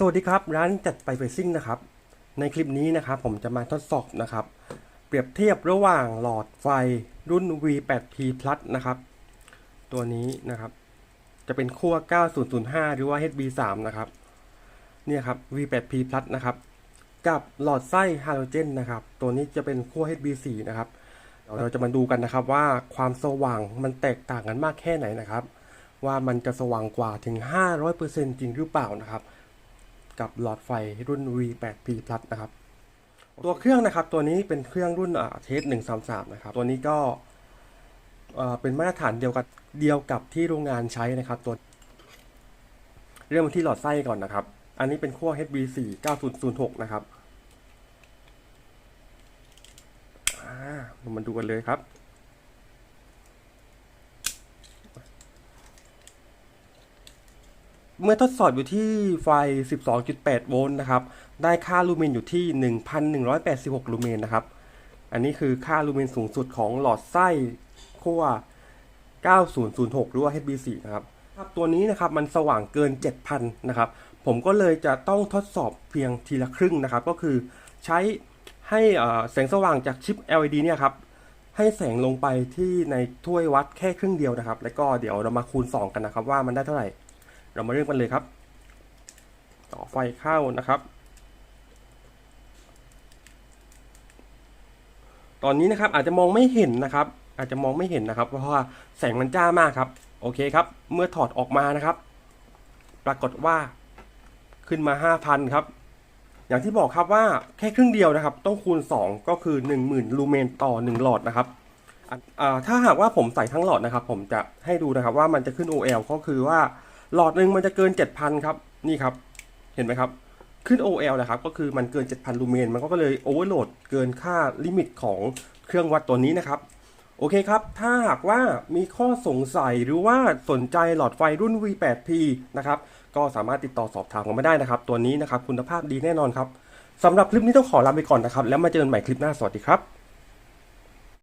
สวัสดีครับ ร้านจัดไปเฟซิ่งนะครับ ในคลิปนี้นะครับ ผมจะมาทดสอบนะครับ เปรียบเทียบระหว่างหลอดไฟรุ่น V8P Plus นะครับ ตัวนี้นะครับ จะเป็นขั้ว 9005 หรือว่า HB3 นะครับเนี่ยครับ V8P Plus นะครับ กับหลอดไส้ฮาโลเจนนะครับ ตัวนี้จะเป็นขั้ว HB4 นะครับเราจะมาดูกันนะครับว่าความสว่างมันแตกต่างกันมากแค่ไหนนะครับ ว่ามันจะสว่างกว่าถึง 500%จริงหรือเปล่านะครับ กับหลอดไฟรุ่น V8P Plus นะครับ ตัวเครื่องนะครับตัวนี้เป็นเครื่องรุ่นเทส133 นะครับ ตัวนี้ก็เอ่อเป็นมาตรฐานเดียวกับเดียวกับที่โรงงานใช้นะครับตัวเริ่มที่หลอดไส้ก่อนนะครับ อันนี้เป็นขั้ว HB4 9006 นะครับอ่าเรามาดูกันเลยครับ เมื่อทดสอบอยู่ที่ไฟ 12.8 โวลต์นะครับ ได้ค่าลูเมนอยู่ที่ 1,186 ลูเมนนะครับ อันนี้คือค่าลูเมนสูงสุดของหลอดไส้ขั้ว9006 หรือว่า HB4 นะครับครับ ตัวนี้นะครับมันสว่างเกิน 7,000 นะครับ ผมก็เลยจะต้องทดสอบเพียงทีละครึ่งนะครับ ก็คือใช้ให้แสงสว่างจากชิป LED เนี่ยครับ ให้แสงลงไปที่ในถ้วยวัดแค่ครึ่งเดียวนะครับ แล้วก็เดี๋ยวเรามาคูณ 2 กันนะครับ ว่ามันได้เท่าไหร่ เรามาเริ่มกันเลยครับ ต่อไฟเข้านะครับ ตอนนี้นะครับอาจจะมองไม่เห็นนะครับ อาจจะมองไม่เห็นนะครับ เพราะว่าแสงมันจ้ามากครับ โอเคครับ เมื่อถอดออกมานะครับ ปรากฏว่าขึ้นมา 5,000 ครับ อย่างที่บอกครับว่าแค่ครึ่งเดียวนะครับ ต้องคูณ 2 ก็คือ 10,000 ลูเมนต่อ 1 หลอดนะครับถ้าหากว่าผมใส่ทั้งหลอดนะครับ ผมจะให้ดูนะครับว่ามันจะขึ้น OL ก็คือว่า หลอดหนึ่งมันจะเกิน 7,000 ครับ นี่ครับ เห็นไหมครับ ขึ้น OL นะครับ ก็คือมันเกิน 7,000 ลูเมน มันก็เลยโอเวอร์โหลดเกินค่าลิมิตของเครื่องวัดตัวนี้นะครับโอเคครับ ถ้าหากว่ามีข้อสงสัยหรือว่าสนใจหลอดไฟรุ่น V8P นะครับ ก็สามารถติดต่อสอบถามกันมาได้นะครับ ตัวนี้นะครับคุณภาพดีแน่นอนครับ สำหรับคลิปนี้ต้องขอลาไปก่อนนะครับ แล้วมาเจอกันใหม่คลิปหน้า สวัสดีครับ